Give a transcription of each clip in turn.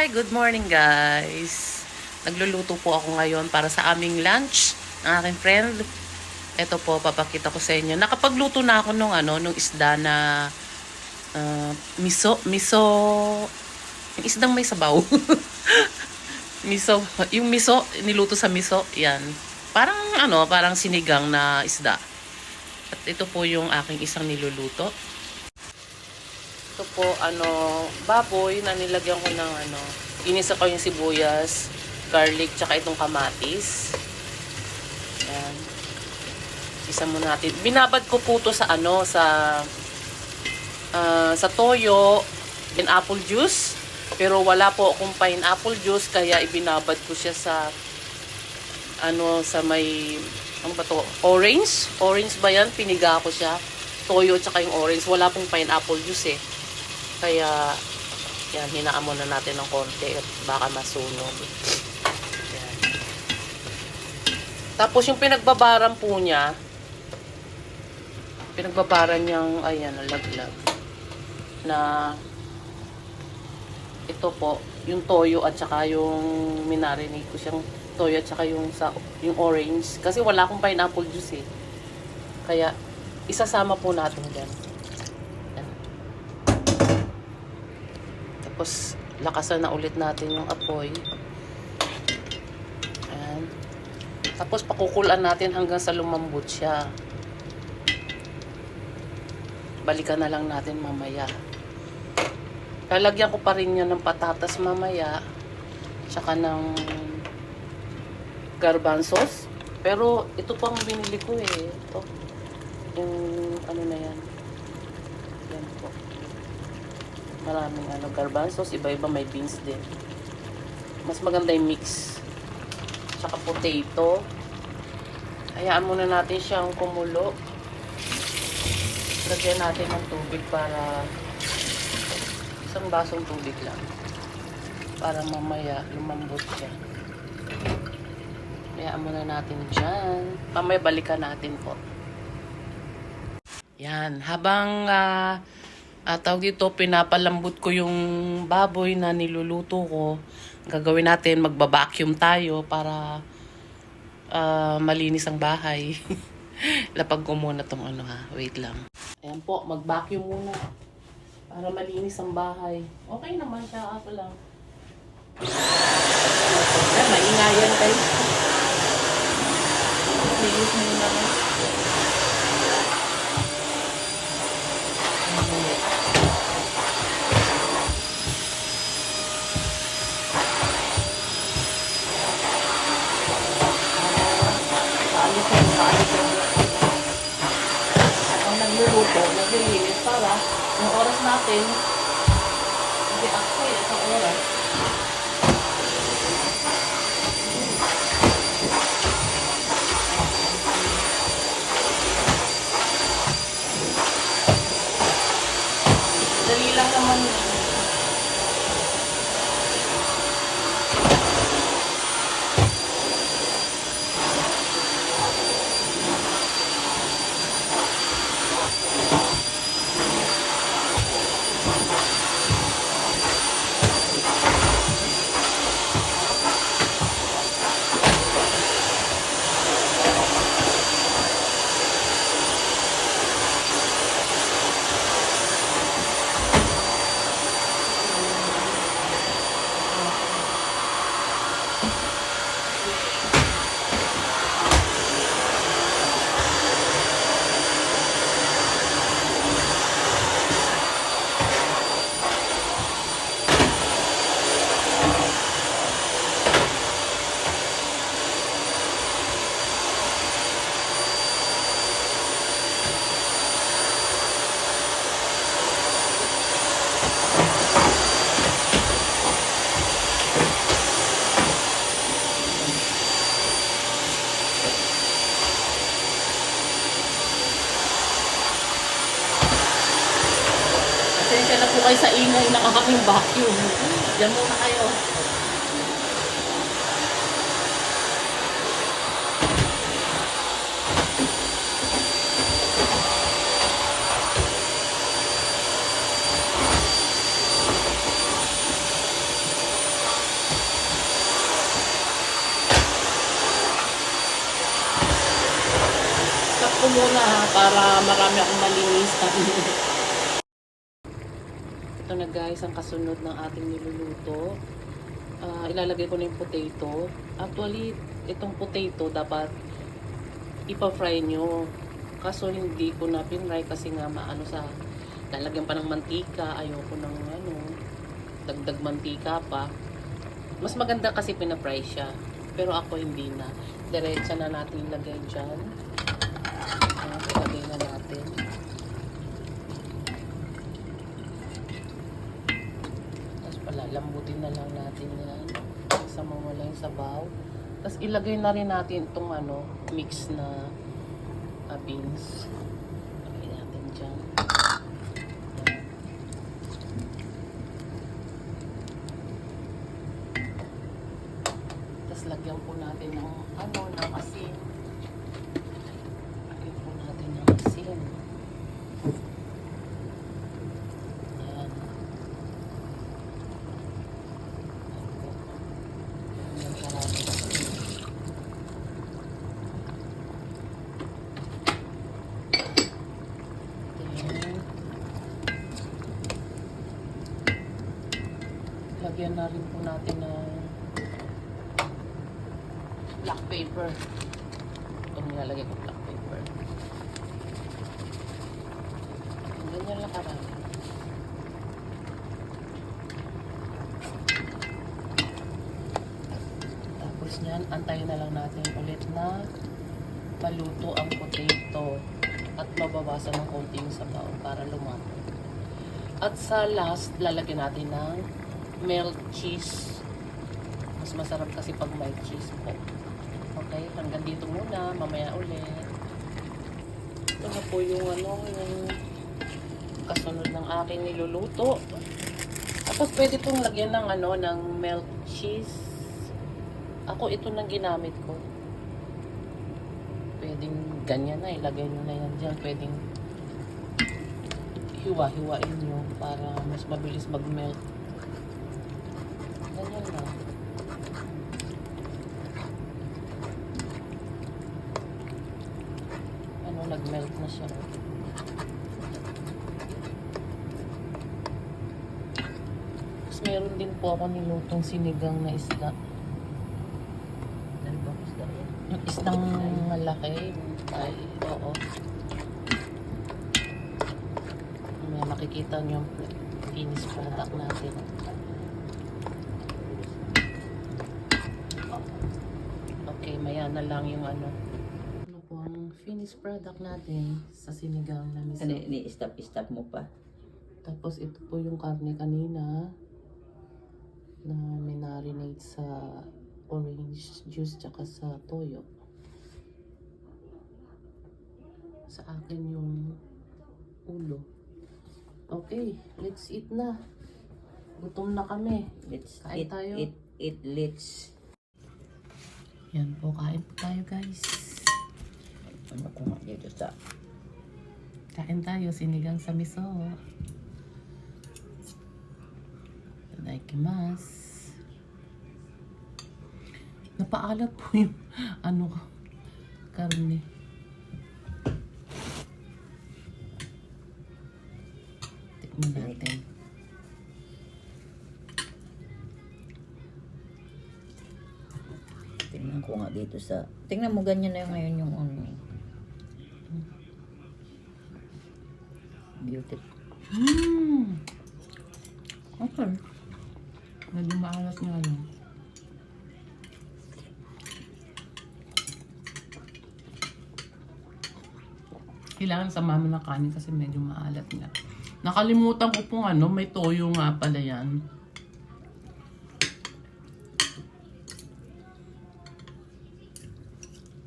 Hi! Good morning guys! Nagluluto po ako ngayon para sa aming lunch ng aking friend. Ito po, papakita ko sa inyo. Nakapagluto na ako nung, ano, nung isda na ah, miso, miso, yung isdang may sabaw. miso, yung miso, niluto sa miso, yan. Parang ano, parang sinigang na isda. At ito po yung aking isang niluluto. Ito po, ano, baboy na nilagyan ko ng ano, inisa ko yung sibuyas, garlic, tsaka itong kamatis. Ayan. Isa mo natin. Binabad ko po to sa ano, sa ah, sa toyo and apple juice. Pero wala po akong pineapple juice, kaya ibinabad ko siya sa ano, sa may ano ba to? Orange? Orange ba yan? Piniga ko siya. Toyo tsaka yung orange. Wala pong pineapple juice eh. Kaya, yan, hinaan muna natin ng konti at baka masunog. Yan. Tapos yung pinagbabaran po niya, pinagbabaran niyang, ayan, nalaglag. Na, ito po, yung toyo at saka yung minarinate ko siyang toyo at saka yung, sa, yung orange. Kasi wala akong pineapple juice eh. Kaya, isasama po natin dyan. Tapos, lakasan na ulit natin yung apoy. Ayan. Tapos, pakukulan natin hanggang sa lumambot siya. Balikan na lang natin mamaya. Lalagyan ko pa rin yan ng patatas mamaya. Tsaka ng garbanzos. Pero, ito pang binili ko eh. Ito. Yung ano na yan. Yan po. Maraming ano, garbanzos. Iba-iba may beans din. Mas maganda yung mix. Tsaka potato. Hayaan muna natin siyang kumulo. Lagyan natin ng tubig para isang basong tubig lang. Para mamaya lumambot siya. Hayaan muna natin dyan. Mamaya balikan natin po. Yan. Habang ah ah, tawag dito, pinapalambot ko yung baboy na niluluto ko. Gagawin natin, magbabacuum tayo para ah, malinis ang bahay. Lapag ko muna tong ano ha. Wait lang. Ayan po, mag-vacuum muna. Para malinis ang bahay. Okay naman siya. Ako lang. Ayan, maingayan kayo. Linis muna. Paalis yan, paalis yan. At ang nagluluto, naglilinis para yung oras natin, hindi ako eh, ang aking vacuum. Diyan muna kayo. ko muna ha, para marami akong malinis. Tapos Guys, ang kasunod ng ating niluluto. Ah, ilalagay ko na yung potato. Actually, itong potato dapat ipa-fry nyo. Kaso hindi ko na pinry kasi nga maano sa lalagyan pa ng mantika. Ayoko ng ano, dagdag mantika pa. Mas maganda kasi pina-fry siya. Pero ako hindi na. Diretsa na natin ilagay dyan. Ayan, ilagay na natin. Tapos palalambutin na lang natin yan. Sa mawala yung sabaw. Tapos ilagay na rin natin itong ano, mix na ah, beans. Ilagay natin dyan. Tapos lagyan po natin ng ano, ng asin. Lagyan po natin ng asin. Ayan. Ayan po. Ayan, marami asin. Then, lagyan na rin po natin ng black paper. Ito nilalagay ko black paper. Ganyan lang karami. Tapos niyan, antayin na lang natin ulit na maluto ang potato at mabawasan ng konting sabaw para lumato. At sa last, lalagyan natin ng melt cheese. Mas masarap kasi pag may cheese po. Okay, hanggang dito muna. Mamaya ulit. Ito na po yung ano, yung kasunod ng aking niluluto. Tapos pwede itong lagyan ng ano, ng melt cheese. Ako ito nang ginamit ko. Pwedeng ganyan na, ilagay nyo na yan dyan. Pwedeng hiwa-hiwain nyo para mas mabilis mag-melt. Ganyan lang. Ano, nag-melt na siya. Tapos meron din po ako nilutong sinigang na isda. Ano ba yan? Yung isdang malaki. Ay, oo. May makikita nyo yung finished product natin. Okay, maya na lang yung ano. Finished product natin sa sinigang na miso. Ano, ni-stop-stop mo pa. Tapos ito po yung karne kanina na minarinate sa orange juice tsaka sa toyo. Sa akin yung ulo. Okay, let's eat na. Gutom na kami. Let's Kain eat, tayo. eat, eat, let's. Yan po, kain po tayo guys. Ano ko dito sa... Kain tayo, sinigang sa miso. Itadakimasu. Napaalat po yung ano karne. Tikman natin. Tingnan ko nga dito sa... Tingnan mo ganyan na yung ngayon yung ano. Beautiful. Mmm! Okay. Medyo maalat nga lang. Kailangan samahan mo ng kanin kasi medyo maalat nga. Nakalimutan ko pong ano, may toyo nga pala yan.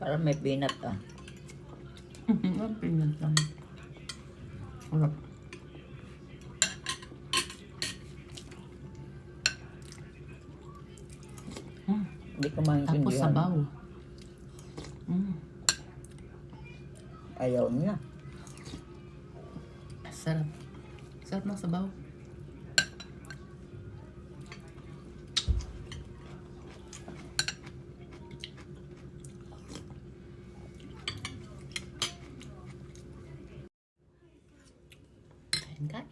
Para may peanut ah. Ang pinat lang. Sarap. Mm. Hindi ko Tapos maintindihan. sabaw. Mm. Ayaw niya. Sarap. Sarap ng sabaw.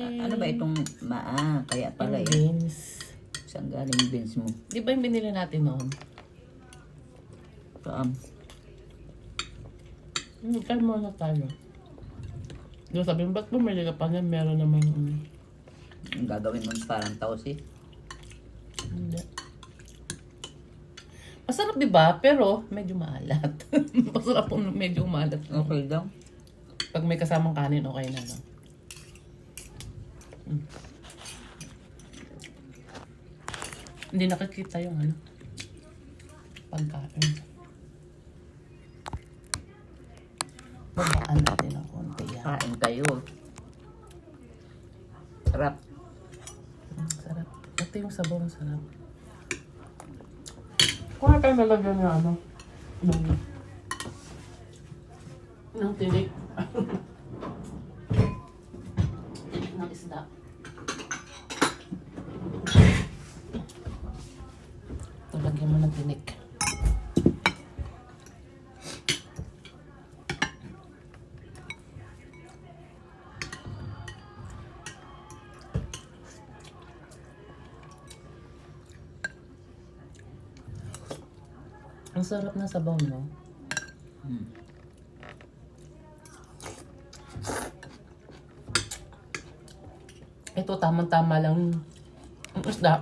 Eh, Ano ba itong maa? Kaya pala yung eh. beans. Saan galing beans mo? Di ba yung binili natin noon? Saan? Hmm, kaya muna tayo. Di ba sabi mo, ba't bumili ka pa niya? Meron naman. um, Ang gagawin mo parang tausi. Hindi. Masarap di ba? Pero medyo maalat. Masarap po medyo maalat. Okay daw. Pag may kasamang kanin, okay na. No? Mm. Hindi nakikita yung ano. Pagkain. Babaan natin ng konti yan. Kain kayo. Sarap. Mm, sarap. Ito yung sabaw ng sarap. Kung tayo nalagyan ng ano, ng, ng tinik. tinik Ang sarap ng sabaw, no? Hmm. Ito, tamang-tama lang yung isda.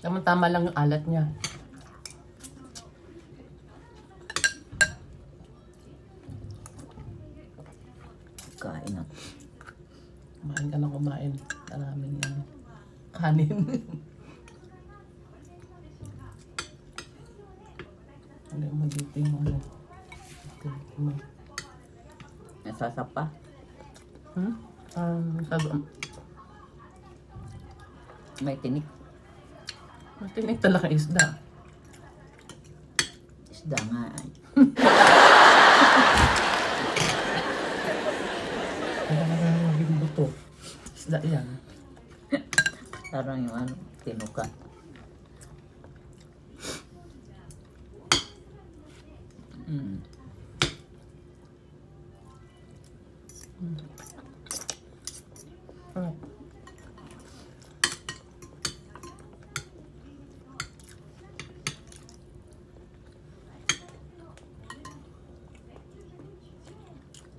Tamang-tama lang yung alat niya. Kain na. Kumain ka na kumain. Maraming yung kanin. Hindi mo dito yung ano. Ito, mo. Nasasap pa. Hmm? Um, sabi, May tinik. matinig talaga isda. Isda nga. ay. Parang yung ano, tinuka. Mm. Ano?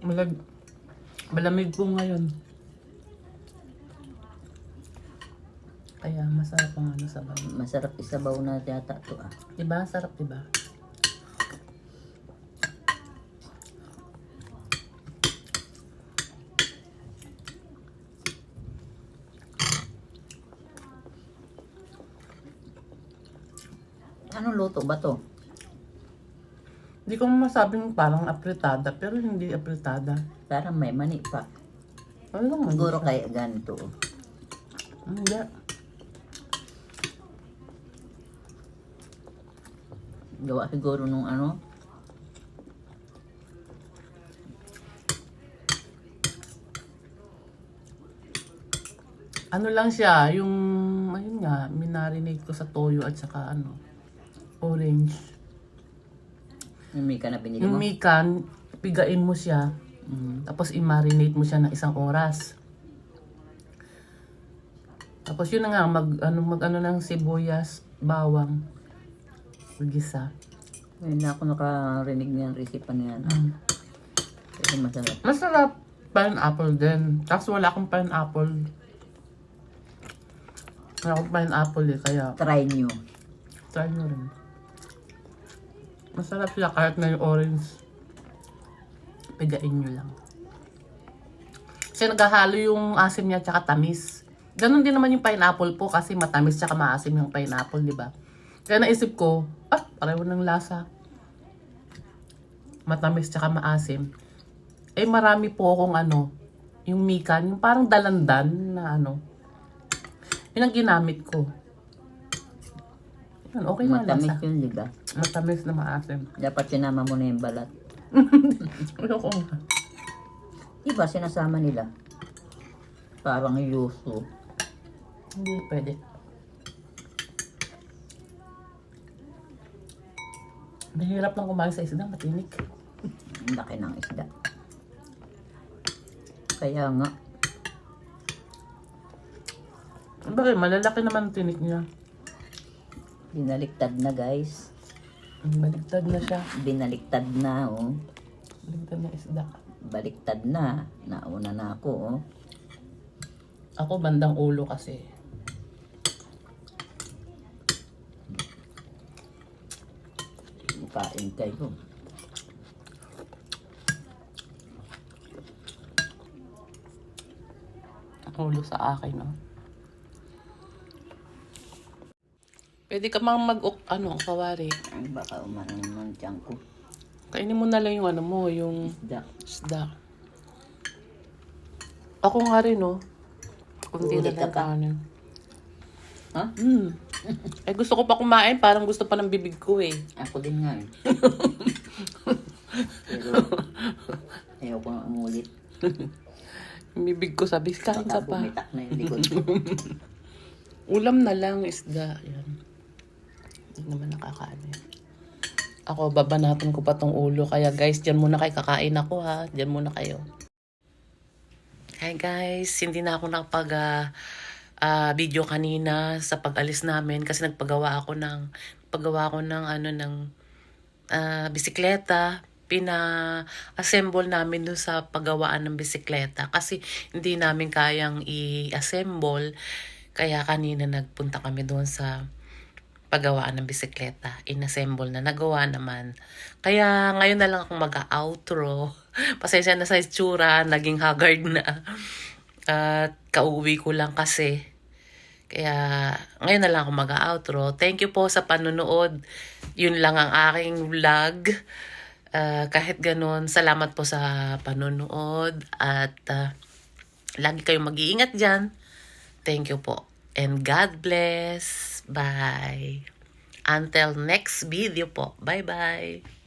Malag malamig po ngayon. Kaya masarap ang ano sa bahay. Masarap isabaw na yata to ah. Diba? Sarap, diba? Anong luto ba to? Hindi ko masabing parang apritada, pero hindi apritada. Parang may mani pa. Ano lang man Siguro kaya ganito. Hindi. Gawa siguro nung ano. Ano lang siya, yung, ayun nga, minarinate ko sa toyo at saka ano, orange. Yung Mika na binili Yung mo. mikan, pigain mo siya, Mm. tapos i-marinate mo siya ng isang oras. Tapos yun na nga, mag, ano, mag ano ng sibuyas, bawang, gisa. Ngayon na ako nakarinig ng recipe na yan. Mm. Kasi masarap. Masarap pineapple din. Tapos wala akong pineapple. Wala akong pineapple eh, kaya Try nyo. try nyo rin. Masarap siya kahit na orange. Pigain nyo lang. Kasi naghahalo yung asim niya tsaka tamis. Ganon din naman yung pineapple po kasi matamis tsaka maasim yung pineapple, di ba? Kaya naisip ko, ah, pareho ng lasa. Matamis tsaka maasim. Eh marami po akong ano, yung mikan, yung parang dalandan na ano. Yun ang ginamit ko. Yun, okay na Matamis lasa. yun, di ba? Matamis na maasim. Dapat sinama mo na yung balat. Ayoko nga. Di ba sinasama nila? Parang yuso. Hindi pwede. Mahirap lang kumain sa isda, matinik. Ang laki ng isda. Kaya nga, Bakit? Malalaki naman ang tinik niya. Binaliktad na guys. Baliktad na siya. Binaliktad na oh. Baliktad na isda. Baliktad na. Nauna na ako oh. Ako bandang ulo kasi. Kain kayo. Ulo sa akin, no? Pwede ka mang mag ano, kawari. Ay, baka umanan ng tiyan ko. Kainin mo na lang yung ano mo, yung Da. isda. Ako nga rin, no? Kunti na Uulit ka lang pa? kanin. Ha? Hmm. Eh, gusto ko pa kumain. Parang gusto pa ng bibig ko, eh. Ako din nga eh. Pero, ayaw ko na umulit. Yung bibig ko sabi, kain Baka ka pa. bumitak na yung likod ko. Ulam na lang, isda. Yan. Hindi naman nakakaano yan. Ako, babanatan ko pa tong ulo. Kaya guys, dyan muna kayo. Kakain ako ha. Dyan muna kayo. Hi guys, hindi na ako nakapag ah, ah, video kanina sa pag-alis namin kasi nagpagawa ako ng paggawa ako ng ano ng ah, bisikleta pina-assemble namin dun sa paggawaan ng bisikleta kasi hindi namin kayang i-assemble kaya kanina nagpunta kami doon sa paggawaan ng bisikleta. Inassemble na. Nagawa naman. Kaya ngayon na lang akong mag-outro. Pasensya na sa itsura. Naging haggard na. At kauwi ko lang kasi. Kaya ngayon na lang ako mag-outro. Thank you po sa panonood. Yun lang ang aking vlog. Ah, kahit ganun, salamat po sa panonood. At ah, lagi kayong mag-iingat dyan. Thank you po. And God bless. Bye. Until next video po. Bye-bye.